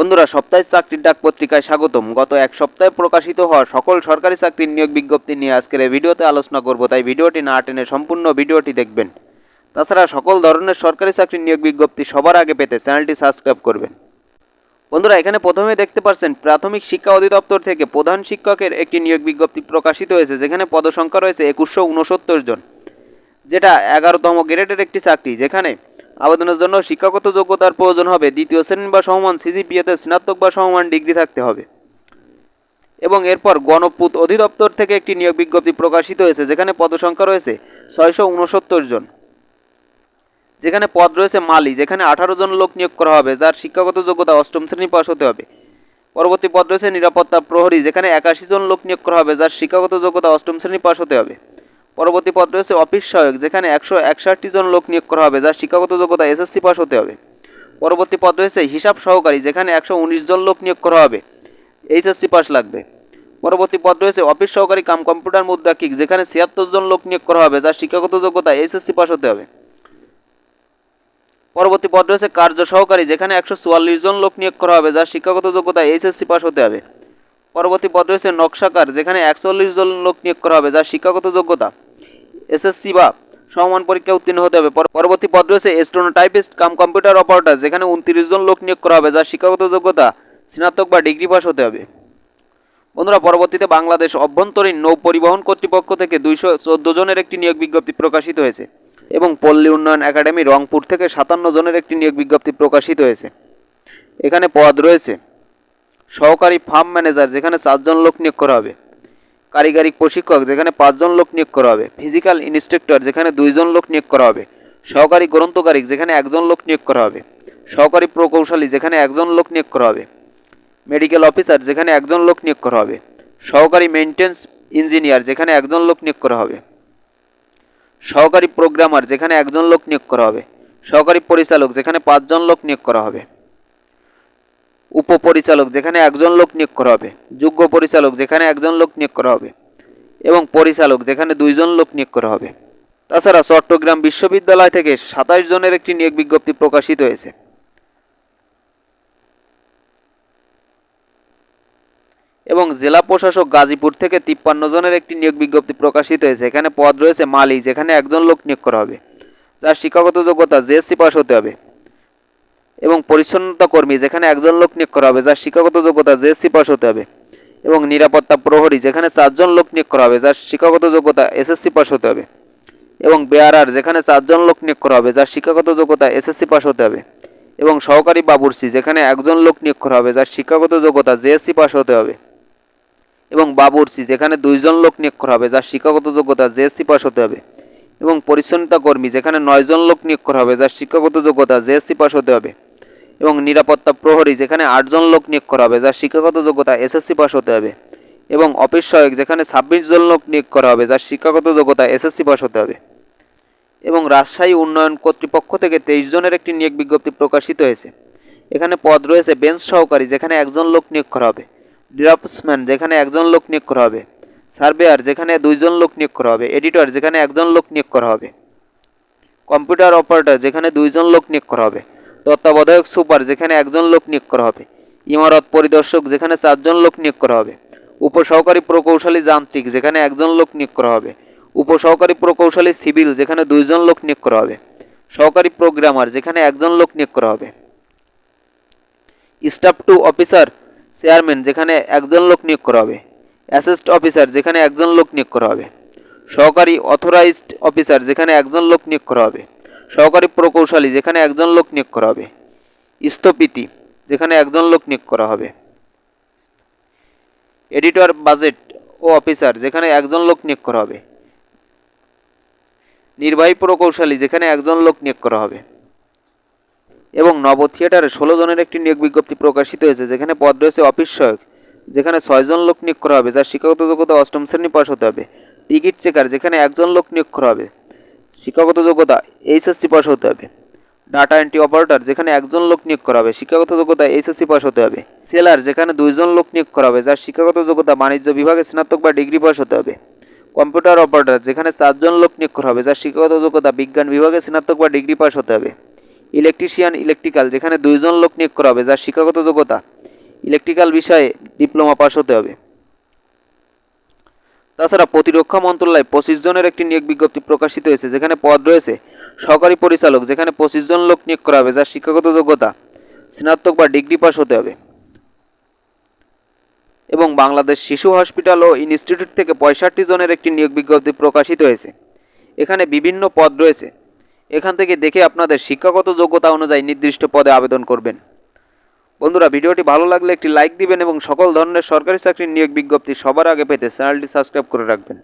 বন্ধুরা সপ্তাহের চাকরির ডাক পত্রিকায় স্বাগতম। গত এক সপ্তাহে প্রকাশিত হওয়া সকল সরকারি চাকরির নিয়োগ বিজ্ঞপ্তি নিয়ে আজকের এই ভিডিওতে আলোচনা করব, তাই ভিডিওটি না টেনে সম্পূর্ণ ভিডিওটি দেখবেন। তাছাড়া সকল ধরনের সরকারি চাকরির নিয়োগ বিজ্ঞপ্তি সবার আগে পেতে চ্যানেলটি সাবস্ক্রাইব করবেন। বন্ধুরা, এখানে প্রথমে দেখতে পাচ্ছেন, প্রাথমিক শিক্ষা অধিদপ্তর থেকে প্রধান শিক্ষকের একটি নিয়োগ বিজ্ঞপ্তি প্রকাশিত হয়েছে, যেখানে পদসংখ্যা রয়েছে একুশশো উনসত্তর জন, যেটা এগারোতম গ্রেডের একটি চাকরি, যেখানে আবেদনের জন্য শিক্ষাগত যোগ্যতার প্রয়োজন হবে। দ্বিতীয় শ্রেণি বা সমমান সিজিপিএতে স্নাতক বা সমমান ডিগ্রি থাকতে হবে। এবং এরপর গণপুত অধিদপ্তর থেকে একটি নিয়োগ বিজ্ঞপ্তি প্রকাশিত হয়েছে, যেখানে পদসংখ্যা রয়েছে ছয়শো উনসত্তর জন। যেখানে পদ রয়েছে মালি, যেখানে আঠারো জন লোক নিয়োগ করা হবে, যার শিক্ষাগত যোগ্যতা অষ্টম শ্রেণি পাস হতে হবে। পরবর্তী পদ রয়েছে নিরাপত্তা প্রহরী, যেখানে একাশি জন লোক নিয়োগ করা হবে, যার শিক্ষাগত যোগ্যতা অষ্টম শ্রেণি পাস হতে হবে। পরবর্তী পদ রয়েছে অফিস সহায়ক, যেখানে একশো একষট্টি জন লোক নিয়োগ করা হবে যার শিক্ষাগত যোগ্যতা এসএসসি পাস হতে হবে। পরবর্তী পদ রয়েছে হিসাব সহকারী, যেখানে একশো উনিশ জন লোক নিয়োগ করা হবে এইচএসসি পাস লাগবে। পরবর্তী পদ রয়েছে অফিস সহকারী, কাম কম্পিউটার মুদ্রাক্ষিক, যেখানে ছিয়াত্তর জন লোক নিয়োগ করা হবে যার শিক্ষাগত যোগ্যতা এইচএসসি পাস হতে হবে। পরবর্তী পদ রয়েছে কার্য সহকারী, যেখানে একশো চুয়াল্লিশ জন লোক নিয়োগ করা হবে যার শিক্ষাগত যোগ্যতা এইচএসসি পাস হতে হবে। পরবর্তী পদ রয়েছে নকশাকার, যেখানে একচল্লিশ জন লোক নিয়োগ করা হবে যার শিক্ষাগত যোগ্যতা। এসএসসি বা সমমান পরীক্ষা উত্তীর্ণ হতে হবে। পর- পরবর্তী পদ রয়েছে স্টোনোটাইপিস্ট কাম কম্পিউটার অপারেটর যেখানে উনত্রিশ জন লোক নিয়োগ করা হবে, যার শিক্ষাগত যোগ্যতা স্নাতক বা ডিগ্রি পাস হতে হবে। বন্ধুরা, পরবর্তীতে বাংলাদেশ অভ্যন্তরীণ নৌ পরিবহন কর্তৃপক্ষ থেকে দুইশো চোদ্দ জনের একটি নিয়োগ বিজ্ঞপ্তি প্রকাশিত হয়েছে এবং পল্লী উন্নয়ন একাডেমি রংপুর থেকে সাতান্ন জনের একটি নিয়োগ বিজ্ঞপ্তি প্রকাশিত হয়েছে। এখানে পদ রয়েছে সহকারী ফার্ম ম্যানেজার, যেখানে চারজন লোক নিয়োগ করা হবে। কারিগরি প্রশিক্ষক যেখানে পাঁচজন লোক নিয়োগ করা হবে ফিজিক্যাল ইনস্ট্রাক্টর যেখানে দুইজন লোক নিয়োগ করা হবে, সহকারী গ্রন্থকারিক যেখানে একজন লোক নিয়োগ করা হবে, সহকারী প্রকৌশলী যেখানে একজন লোক নিয়োগ করা হবে মেডিকেল অফিসার যেখানে একজন লোক নিয়োগ করা হবে, সহকারী মেনটেন্স ইঞ্জিনিয়ার যেখানে একজন লোক নিয়োগ করা হবে, সহকারী প্রোগ্রামার যেখানে একজন লোক নিয়োগ করা হবে, সহকারী পরিচালক যেখানে পাঁচজন লোক নিয়োগ করা হবে। উপপরিচালক, যেখানে একজন লোক নিয়োগ করা হবে। যোগ্য পরিচালক, যেখানে একজন লোক নিয়োগ করা হবে। এবং পরিচালক, যেখানে দুইজন লোক নিয়োগ করা হবে। তাছাড়া চট্টগ্রাম বিশ্ববিদ্যালয় থেকে সাতাশ জনের একটি নিয়োগ বিজ্ঞপ্তি প্রকাশিত হয়েছে। এবং জেলা প্রশাসক গাজীপুর থেকে তিপ্পান্ন জনের একটি নিয়োগ বিজ্ঞপ্তি প্রকাশিত হয়েছে। এখানে পদ রয়েছে মালি, যেখানে একজন লোক নিয়োগ করা হবে। যার শিক্ষাগত যোগ্যতা জেএসসি পাস হতে হবে। এবং পরিচ্ছন্নতা কর্মী, যেখানে একজন লোক নিয়োগ করা হবে, যার শিক্ষাগত যোগ্যতা জেএসসি পাস হতে হবে, এবং নিরাপত্তা প্রহরী, যেখানে চারজন লোক নিয়োগ করা হবে, যার শিক্ষাগত যোগ্যতা এসএসসি পাস হতে হবে, এবং বেয়ারার যেখানে চারজন লোক নিয়োগ করা হবে, যার শিক্ষাগত যোগ্যতা এসএসসি পাস হতে হবে, এবং সহকারী বাবুর্চি, যেখানে একজন লোক নিয়োগ করা হবে, যার শিক্ষাগত যোগ্যতা জেএসসি পাস হতে হবে, এবং বাবুর্চি, যেখানে দুইজন লোক নিয়োগ করা হবে, যার শিক্ষাগত যোগ্যতা জেএসসি পাস হতে হবে এবং পরিচ্ছন্নতা কর্মী, যেখানে নয়জন লোক নিয়োগ করা হবে, যার শিক্ষাগত যোগ্যতা জেএসসি পাস হতে হবে, এবং নিরাপত্তা প্রহরী, যেখানে আটজন লোক নিয়োগ করা হবে, যার শিক্ষাগত যোগ্যতা এসএসসি পাস হতে হবে, এবং অফিস সহায়ক, যেখানে ছাব্বিশ জন লোক নিয়োগ করা হবে, যার শিক্ষাগত যোগ্যতা এসএসসি পাস হতে হবে, এবং রাজশাহী উন্নয়ন কর্তৃপক্ষ থেকে তেইশ জনের একটি নিয়োগ বিজ্ঞপ্তি প্রকাশিত হয়েছে। এখানে পদ রয়েছে বেঞ্চ সহকারী, যেখানে একজন লোক নিয়োগ করা হবে, ড্রাফটসম্যান, যেখানে একজন লোক নিয়োগ করা হবে সার্ভেয়ার যেখানে দুইজন লোক নিয়োগ করা হবে, এডিটর যেখানে একজন লোক নিয়োগ করা হবে, কম্পিউটার অপারেটর যেখানে দুইজন লোক নিয়োগ করা হবে, তত্ত্বাবধায়ক সুপার যেখানে একজন লোক নিয়োগ করা হবে, ইমারত পরিদর্শক যেখানে চারজন লোক নিয়োগ করা হবে, উপসহকারী প্রকৌশলী যান্ত্রিক যেখানে একজন লোক নিয়োগ করা হবে, উপসহকারী প্রকৌশলী সিভিল যেখানে দুইজন লোক নিয়োগ করা হবে, সহকারী প্রোগ্রামার যেখানে একজন লোক নিয়োগ করা হবে। স্টাফ টু অফিসার চেয়ারম্যান যেখানে একজন লোক নিয়োগ করা হবে। অ্যাসিস্ট অফিসার যেখানে একজন লোক নিয়োগ করা হবে। সহকারী অথরাইজড অফিসার যেখানে একজন লোক নিয়োগ করা হবে। সহকারী প্রকৌশলী যেখানে একজন লোক নিয়োগ করা হবে। স্থপিতি যেখানে একজন লোক নিয়োগ করা হবে। এডিটর বাজেট ও অফিসার যেখানে একজন লোক নিয়োগ করা হবে। নির্বাহী প্রকৌশলী যেখানে একজন লোক নিয়োগ করা হবে। এবং নব থিয়েটারে ষোলো জনের একটি নিয়োগ বিজ্ঞপ্তি প্রকাশিত হয়েছে, যেখানে পদ রয়েছে অফিস সহায়ক। যেখানে ছয়জন লোক নিয়োগ করা হবে, যার শিক্ষাগত যোগ্যতা অষ্টম শ্রেণি পাস হতে হবে। টিকিট চেকার, যেখানে একজন লোক নিয়োগ করা হবে, শিক্ষাগত যোগ্যতা এইচএসসি পাস হতে হবে। ডাটা এন্ট্রি অপারেটর, যেখানে একজন লোক নিয়োগ করা হবে, শিক্ষাগত যোগ্যতা এইচএসসি পাস হতে হবে। সেলার, যেখানে দুইজন লোক নিয়োগ করা হবে, যার শিক্ষাগত যোগ্যতা বাণিজ্য বিভাগে স্নাতক বা ডিগ্রি পাস হতে হবে। কম্পিউটার অপারেটর, যেখানে চারজন লোক নিয়োগ করা হবে, যার শিক্ষাগত যোগ্যতা বিজ্ঞান বিভাগে স্নাতক বা ডিগ্রি পাস হতে হবে। ইলেকট্রিশিয়ান ইলেকট্রিক্যাল, যেখানে দুইজন লোক নিয়োগ করা হবে, যার শিক্ষাগত যোগ্যতা ইলেকট্রিক্যাল বিষয়ে ডিপ্লোমা পাস হতে হবে। তাছাড়া প্রতিরক্ষা মন্ত্রণালয়ে পঁচিশ জনের একটি নিয়োগ বিজ্ঞপ্তি প্রকাশিত হয়েছে, যেখানে পদ রয়েছে সহকারী পরিচালক, যেখানে পঁচিশ জন লোক নিয়োগ করা হবে, যার শিক্ষাগত যোগ্যতা স্নাতক বা ডিগ্রি পাস হতে হবে। এবং বাংলাদেশ শিশু হসপিটাল ও ইনস্টিটিউট থেকে পঁয়ষট্টি জনের একটি নিয়োগ বিজ্ঞপ্তি প্রকাশিত হয়েছে। এখানে বিভিন্ন পদ রয়েছে। এখান থেকে দেখে আপনাদের শিক্ষাগত যোগ্যতা অনুযায়ী নির্দিষ্ট পদে আবেদন করবেন। বন্ধুরা, ভিডিওটি ভালো লাগলে একটি লাইক দিবেন এবং সকল ধরনের সরকারি চাকরির নিয়োগ বিজ্ঞপ্তি সবার আগে পেতে চ্যানেলটি সাবস্ক্রাইব করে রাখবেন।